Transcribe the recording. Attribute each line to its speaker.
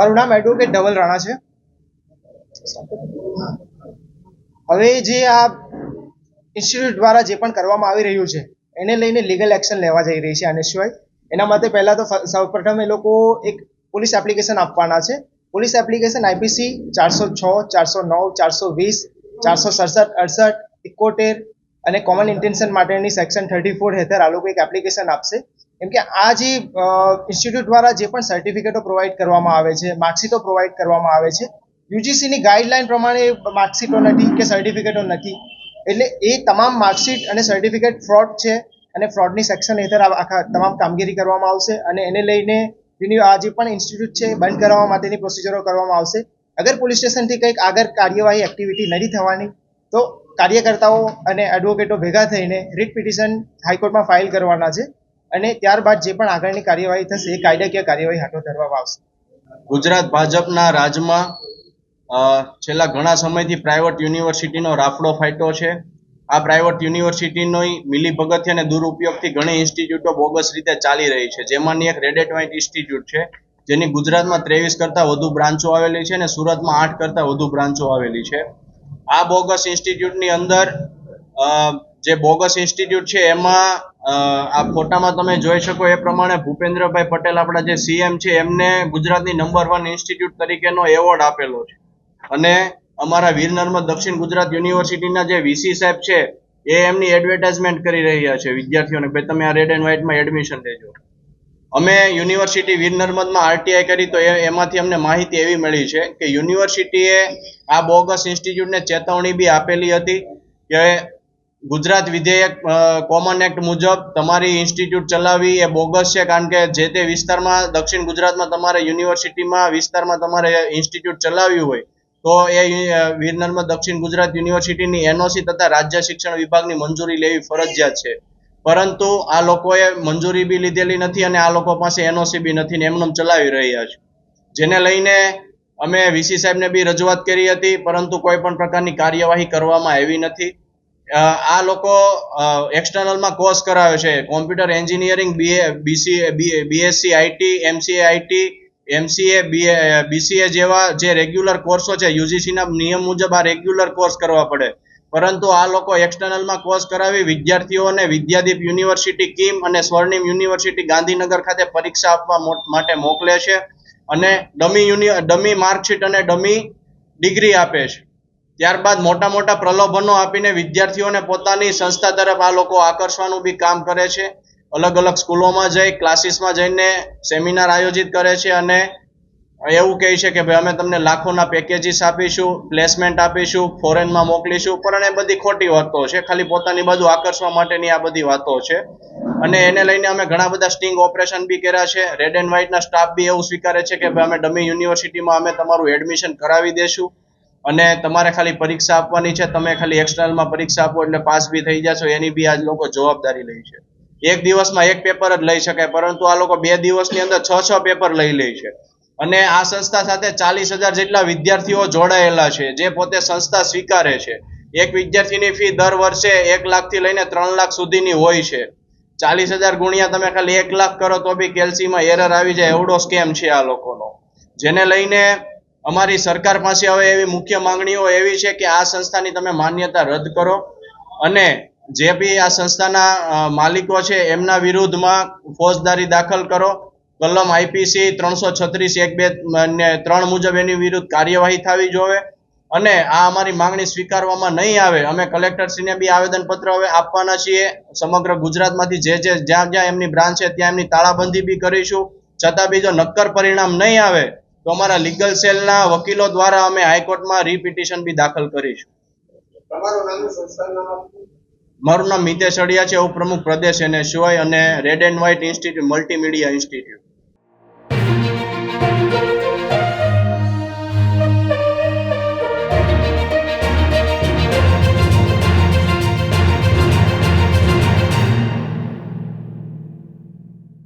Speaker 1: મારું નામ એડવોકેટ ધવલ રાણા છે. હવે જે આ ઇન્સ્ટિટ્યૂટ દ્વારા જે પણ કરવામાં આવી રહ્યું છે, એને લઈને લીગલ એક્શન લેવા જઈ રહી છે આને સિવાય. એના માટે પહેલાં તો સૌપ્રથમ એ લોકો એક પોલીસ એપ્લિકેશન આપવાના છે. પોલીસ એપ્લિકેશન આઈપીસી ચારસો છ, ચારસો નવ, ચારસો વીસ, ચારસો સડસઠ, અડસઠ ઇકોતેર અને કોમન ઇન્ટેન્શન માટેની સેક્શન થર્ટી ફોર હેઠળ આ લોકો એક એપ્લિકેશન આપશે. કેમ કે આ જે ઇન્સ્ટિટ્યૂટ દ્વારા જે પણ સર્ટિફિકેટો પ્રોવાઈડ કરવામાં આવે છે માર્કશીટો પ્રોવાઈડ કરવામાં આવે છે યુજીસીની ગાઈડલાઈન પ્રમાણે માર્કશીટો નથી કે સર્ટિફિકેટો નથી. એટલે એ તમામ માર્કશીટ અને સર્ટિફિકેટ ફ્રોડ છે અને ફ્રોડની સેક્શન હેઠળ આખા તમામ કામગીરી કરવામાં આવશે અને એને લઈને જેની આ જે પણ ઇન્સ્ટિટ્યૂટ છે બંધ કરવા માટેની પ્રોસિજરો કરવામાં આવશે. અગર પોલીસ સ્ટેશનથી કંઈક આગળ કાર્યવાહી એક્ટિવિટી નથી થવાની, તો કાર્યકર્તાઓ અને એડવોકેટો ભેગા થઈને રીટ પિટિશન હાઈકોર્ટમાં ફાઇલ કરવાના છે. અને ત્યારબાદ જે પણ આગળની કાર્યવાહી થશે, એ કાયદાકીય કાર્યવાહી હાથો ધરવામાં આવશે.
Speaker 2: ગુજરાત ભાજપના રાજમાં છેલ્લા ઘણા સમયથી પ્રાઇવેટ યુનિવર્સિટીનો રાફડો ફાટ્યો છે. આ પ્રાઇવેટ યુનિવર્સિટીનો મિલીભગતથી અને દુરુપયોગથી ઘણી ઇન્સ્ટિટ્યૂટો બોગસ રીતે ચાલી રહી છે. જેમાંની એક રેડેટ વાઇટ ઇન્સ્ટિટ્યૂટ છે, જેની ગુજરાતમાં ત્રેવીસ કરતાં વધુ બ્રાન્ચો આવેલી છે અને સુરતમાં આઠ કરતાં વધુ બ્રાન્ચો આવેલી છે. આ બોગસ ઇન્સ્ટિટ્યૂટની અંદર જે બોગસ ઇન્સ્ટિટ્યૂટ છે, એમાં આ ફોટામાં તમે જોઈ શકો એ પ્રમાણે ભૂપેન્દ્રભાઈ પટેલ આપણા જે સીએમ છે, એમને ગુજરાતની નંબર વન ઇન્સ્ટિટ્યૂટ તરીકેનો એવોર્ડ આપેલો છે. અને અમારા વીર નર્મદ દક્ષિણ ગુજરાત યુનિવર્સિટીના જે વીસી સાહેબ છે, એ એમની એડવર્ટાઇઝમેન્ટ કરી રહ્યા છે વિદ્યાર્થીઓને ભાઈ તમે આ રેડ એન્ડ વ્હાઇટમાં એડમિશન લેજો. અમે યુનિવર્સિટી વીર નર્મદમાં આરટીઆઈ કરી તો એમાંથી અમને માહિતી એવી મળી છે કે યુનિવર્સિટીએ આ બોગસ ઇન્સ્ટિટ્યૂટને ચેતવણી બી આપેલી હતી કે ગુજરાત વિધેયક કોમન એક્ટ મુજબ તમારી ઇન્સ્ટિટ્યૂટ ચલાવવી એ બોગસ છે કારણ કે જે તે વિસ્તારમાં, દક્ષિણ ગુજરાતમાં તમારે યુનિવર્સિટીમાં વિસ્તારમાં તમારે ઇન્સ્ટિટ્યૂટ ચલાવવી હોય, તો એ વીર દક્ષિણ ગુજરાત યુનિવર્સિટીની એનઓસી તથા રાજ્ય શિક્ષણ વિભાગની મંજૂરી લેવી ફરજિયાત છે. પરંતુ આ લોકોએ મંજૂરી બી લીધેલી નથી અને આ લોકો પાસે એનઓસી બી નથી ને એમને ચલાવી રહ્યા છે. જેને લઈને અમે વીસી સાહેબને બી રજૂઆત કરી હતી, પરંતુ કોઈ પણ પ્રકારની કાર્યવાહી કરવામાં આવી નથી. આ લોકો એક્સટર્નલમાં કોર્સ કરાવે છે. Computer engineering BA BCA BSc IT MCA IT MCA BCA જેવા જે રેગ્યુલર કોર્સો છે યુજીસીના નિયમ મુજબ આ રેગ્યુલર કોર્સ કરવા પડે. પરંતુ આ લોકો એક્સટર્નલમાં કોર્સ કરાવી વિદ્યાર્થીઓને વિદ્યાદીપ યુનિવર્સિટી, કિમ અને સ્વર્ણિમ યુનિવર્સિટી ગાંધીનગર ખાતે પરીક્ષા આપવા માટે મોકલે છે અને ડમી યુનિ, ડમી માર્કશીટ અને ડમી ડિગ્રી આપે છે. ત્યારબાદ મોટા મોટા પ્રલોભનો આપીને વિદ્યાર્થીઓને પોતાની સંસ્થા તરફ આ લોકો આકર્ષવાનું બી કામ કરે છે. અલગ અલગ સ્કૂલોમાં જઈ, ક્લાસીસમાં જઈને સેમિનાર આયોજિત કરે છે અને એવું કહે છે કે ભાઈ અમે તમને લાખોના પેકેજીસ આપીશું પ્લેસમેન્ટ આપીશું ફોરેનમાં મોકલીશું, પણ એ બધી ખોટી વાતો છે. ખાલી પોતાની બાજુ આકર્ષવા માટેની આ બધી વાતો છે. અને એને લઈને અમે ઘણા બધા સ્ટિંગ ઓપરેશન બી કર્યા છે. રેડ એન્ડ વ્હાઇટના સ્ટાફ બી એવું સ્વીકારે છે કે ભાઈ અમે ડમી યુનિવર્સિટીમાં અમે તમારું એડમિશન કરાવી દેશું. અને તમારે ખાલી પરીક્ષા આપવાની છે, તમે ખાલી એક્સટર્નલમાં પરીક્ષા આપો એટલે પાસ બી થઈ જશો, એની બી આજ લોકો જવાબદારી લે છે. એક દિવસમાં એક પેપર જ લઈ શકાય, પરંતુ આ લોકો બે દિવસની અંદર છ છ પેપર લઈ લે છે. અને આ સંસ્થા સાથે ચાલીસ હજાર જેટલા વિદ્યાર્થીઓ જોડાયેલા છે, જે પોતે સંસ્થા સ્વીકારે છે. એક વિદ્યાર્થીની ફી દર વર્ષે એક લાખથી લઈને ત્રણ લાખ સુધીની હોય છે. ચાલીસ હજાર ગુણ્યા તમે ખાલી એક લાખ કરો તો બી કેલ્સીમાં એરર આવી જાય, એવડો સ્કેમ છે આ લોકોનો. જેને લઈને અમારી સરકાર પાસે હવે એવી મુખ્ય માંગણીઓ એવી છે કે આ સંસ્થાની તમે માન્યતા રદ કરો. અને જે બી આ સંસ્થાના માલિકો છે, એમના વિરુદ્ધમાં ફોજદારી દાખલ કરો. કલમ આઈપીસી ત્રણસો છત્રીસ એક બે, ને ત્રણ મુજબ એની વિરુદ્ધ કાર્યવાહી થવી જોવે. અને આ અમારી માંગણી સ્વીકારવામાં નહીં આવે. અમે કલેક્ટરશ્રીને બી આવેદનપત્ર હવે આપવાના છીએ. સમગ્ર ગુજરાતમાંથી જે જે, જ્યાં જ્યાં એમની બ્રાન્ચ છે, ત્યાં એમની તાળાબંધી બી કરીશું. છતાં બી જો નક્કર પરિણામ નહીં આવે તો અમારા લીગલ સેલના વકીલો દ્વારા અમે હાઈકોર્ટમાં રીપિટિશન બી દાખલ કરીશું. મારું નામ મિતેશ અડિયા છે. ઉપપ્રમુખ પ્રદેશ એને સિવાય અને red and white institute multimedia institute